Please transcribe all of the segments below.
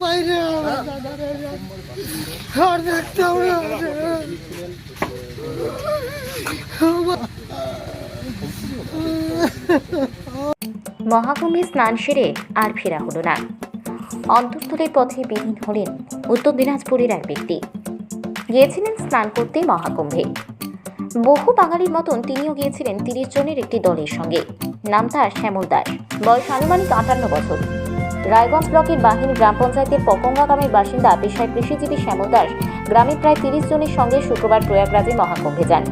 না মহাকুম্ভে স্নান সেরে আর ফেরা হলো না। অন্তর্স্থলের পথে বিলীন হলেন উত্তর দিনাজপুরের এক ব্যক্তি। গিয়েছিলেন স্নান করতে মহাকুম্ভে। বহু বাঙালির মতন তিনিও গিয়েছিলেন তিরিশ জনের একটি দলের সঙ্গে। নাম তার শ্যামল দাস। বয়স আনুমানিক আটান্ন বছর। রায়গঞ্জ ব্লকের বাহিনী গ্রাম পঞ্চায়েতের পকঙ্গা গ্রামের বাসিন্দা পেশায় কৃষিজীবী শ্যামল দাস গ্রামের প্রায় তিরিশ জনের সঙ্গে শুক্রবার প্রয়াগরাজে মহাকুম্ভে যান।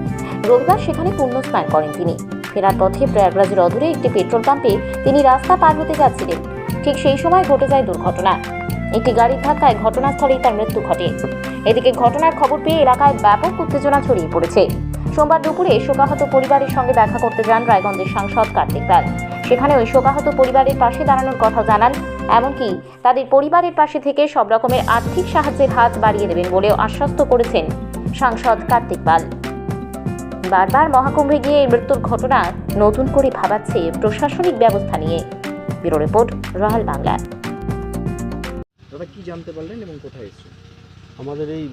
রবিবার সেখানে পূর্ণ স্নান করেন তিনি। ফেরার পথে প্রয়াগরাজের অদূরে একটি পেট্রোল পাম্পে তিনি রাস্তা পার হতে যাচ্ছিলেন। ঠিক সেই সময় ঘটে যায় দুর্ঘটনা। একটি গাড়ির ধাক্কায় ঘটনাস্থলেই তার মৃত্যু ঘটে। এদিকে ঘটনার খবর পেয়ে এলাকায় ব্যাপক উত্তেজনা ছড়িয়ে পড়েছে। সোমবার দুপুরে শোকাহত পরিবারের সঙ্গে দেখা করতে যান রায়গঞ্জের সাংসদ কার্তিক পাল সেখানে ওই শোকাহত পরিবারের পাশে দাঁড়ানোর কথা জানান এমনকি তাদের পরিবারের পাশে থেকে সব রকমের আর্থিক সাহায্যের হাত বাড়িয়ে দেবেন বলেও আশ্বস্ত করেছেন সাংসদ কার্তিক পাল। বারবার মহাকুম্ভে গিয়ে এই মৃত্যুর ঘটনা নতুন করে ভাবাচ্ছে প্রশাসনিক ব্যবস্থা নিয়ে। Bureau report royal Bangla. দাদা কি জানতে পারলেন এবং কোথায় এসেছেন? আমাদের এই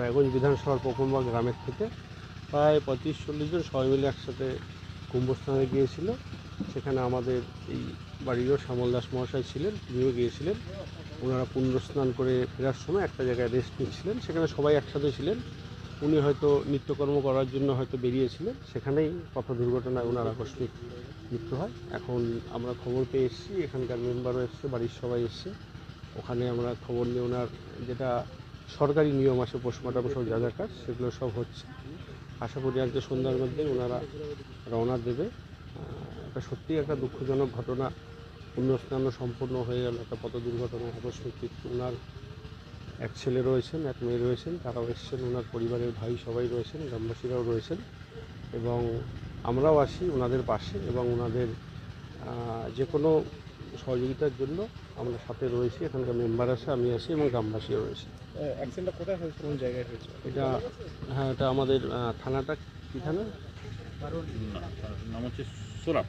রায়গঞ্জ বিধানসভার পকুম্বা গ্রামের থেকে প্রায় পঁয়ত্রিশ চল্লিশ জন সবাই মিলে একসাথে কুম্ভস্থানে গিয়েছিল। সেখানে আমাদের এই বাড়িরও শ্যামল দাস মহাশয় ছিলেন, তিনিও গিয়েছিলেন। ওনারা পুণ্য স্নান করে ফেরার সময় একটা জায়গায় রেস্ট নিচ্ছিলেন সেখানে সবাই একসাথে ছিলেন। উনি হয়তো নিত্যকর্ম করার জন্য হয়তো বেরিয়েছিলেন, সেখানেই পথ দুর্ঘটনায় ওনার আকস্মিক মৃত্যু হয়। এখন আমরা খবর পেয়ে এসেছি, এখানকার মেম্বারও এসছে, বাড়ির সবাই এসছে। ওখানে আমরা খবর নিয়ে ওনার যেটা সরকারি নিয়ম আছে পোস্টমর্টম সব যা যা কাজ, সেগুলো সব হচ্ছে। আশা করি আজকে সন্ধ্যার মধ্যে ওনারা রওনা দেবে। এটা সত্যিই একটা দুঃখজনক ঘটনা। পুণ্যস্নান সম্পূর্ণ হয়ে গেল একটা পথ দুর্ঘটনা আকস্মিক মৃত্যু ওনার এক ছেলে রয়েছেন এক মেয়ে রয়েছেন তারাও এসছেন ওনার পরিবারের ভাই সবাই রয়েছেন গ্রামবাসীরাও রয়েছেন এবং আমরাও আসি ওনাদের পাশে এবং ওনাদের যে কোনো সহযোগিতার জন্য আমরা সাথে রয়েছি এখানকার মেম্বার আছে আমি আছি এবং গ্রামবাসীও রয়েছে। অ্যাক্সিডেন্টটা কোথায় হয়েছে কোন জায়গায় হয়েছে এটা হ্যাঁ এটা আমাদের থানাটা কী থানা? নাম হচ্ছে সোরাব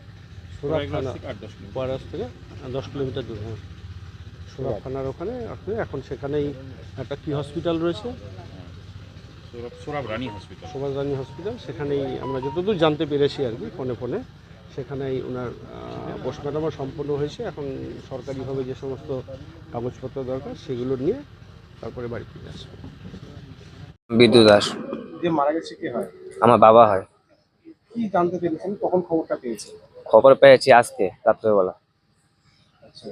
থানা। থেকে দশ কিলোমিটার। পয়ারাস থেকে দশ কিলোমিটার দূরে হ্যাঁ। সোরাব থানার ওখানে আপনি এখন সেখানেই একটা কি হসপিটাল রয়েছে? সোরাব রানী হসপিটাল সমাজ রানী হসপিটাল সেখানেই আমরা যতদূর জানতে পেরেছি আর কি ফোনে ফোনে সেখানেই ওনার পোস্টমর্টমও সম্পন্ন হয়েছে। এখন সরকারিভাবে যে সমস্ত কাগজপত্র দরকার সেগুলো নিয়ে তারপরে বাড়ি ফিরে আসবে। বিদ্যুৎ দাস। যে মারা গেছে কে হয়? আমার বাবা হয়। কি জানতে পেরেছেন? কখন খবরটা পেয়েছেন? খবর পেয়েছি আজকে রাত্রেবেলা। আচ্ছা।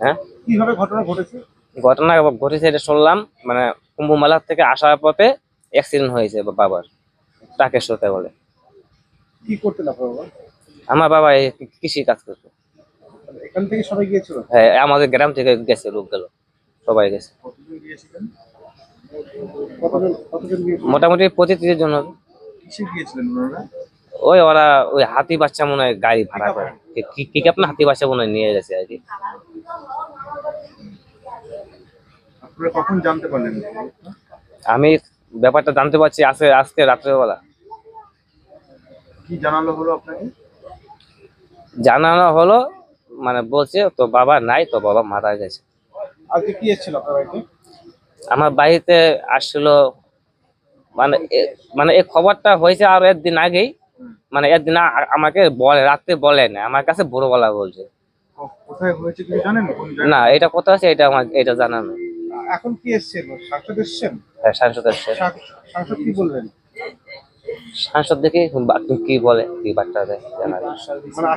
হ্যাঁ? কীভাবে ঘটনা ঘটেছে? ঘটনা ঘটেছে এটা শুনলাম মানে কুম্ভ থেকে আসার পথে অ্যাক্সিডেন্ট হয়েছে বাবার ট্রাকের সাথে বলে। কি করতেন আপনার বাবা? আমার বাবা কৃষি কাজ করতো। এখান থেকে সবাই গিয়েছিল? হ্যাঁ আমাদের গ্রাম থেকে গেছে লোক গেল সবাই গেছে। মোটামুটি পঁচিশ জন হবে। কিসে গিয়েছিলেন ওনারা? ওই ওরা ওই হাতি বাচ্চা মনে হয় গাড়ি ভাড়া করে। কি- কি আপনার হাতি বাচ্চা মনে নিয়ে গেছে আর কি। আপনারা কখন জানতে পারলেন? আমি ব্যাপারটা জানতে পারছি আজকে আজকে রাত্রেবেলা। কি জানালো হলো আপনাকে? জানানো হলো মানে বলছে তো বাবা নাই তো বাবা মারা গেছে। আজকে কি এসেছিল আপনার বাড়িতে? আমার বাড়িতে আসছিল মানে মানে এই খবরটা হয়েছে আর একদিন আগেই। মানে একদিন আমাকে বলে রাত্রে বলে না আমার কাছে ভোরবেলা বলছে। কিছু জানেন? কোন না এটা কোথায় আছে এটা আমার এটা জানা নেই। এখন কি এসছেন? সাংসদ এসছেন? হ্যাঁ, সাংসদ এসছে। সাং- সাংসদ কি বলবেন সাংসদ দেখি কি বলে কি বার্তা দেয় জানা মানে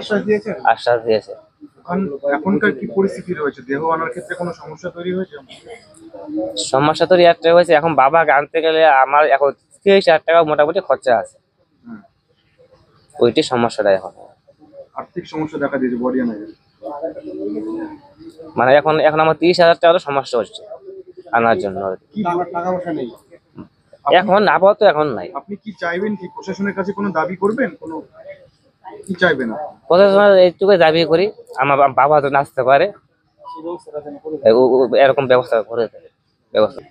আশ্বাস দিয়েছে? এখনকার কি পরিস্থিতি রয়েছে? দেহ আনার ক্ষেত্রে কোনো সমস্যা তৈরি হয়েছে? সমস্যা তো একটা হয়েছে এখন বাবাকে আনতে গেলে আমার এখন তিরিশ হাজার টাকা মোটামুটি খরচা আছে। ওইটি সমস্যাটা এখন। আর্থিক সমস্যা দেখা দিয়েছে বডি মানে এখন এখন আমার তিরিশ হাজার টাকারও সমস্যা হচ্ছে আনার জন্য। টাকা টাকা এখন আপাতত এখন নাই। আপনি কি চাইবেন কি? প্রশাসনের কাছে কোনো দাবি করবেন? কোনো কি চাইবেন আপনি? প্রশাসন এইটুকু দাবি করি আমার বাবা তো নাচতে পারে। এরকম ব্যবস্থা করে দেবে ব্যবস্থা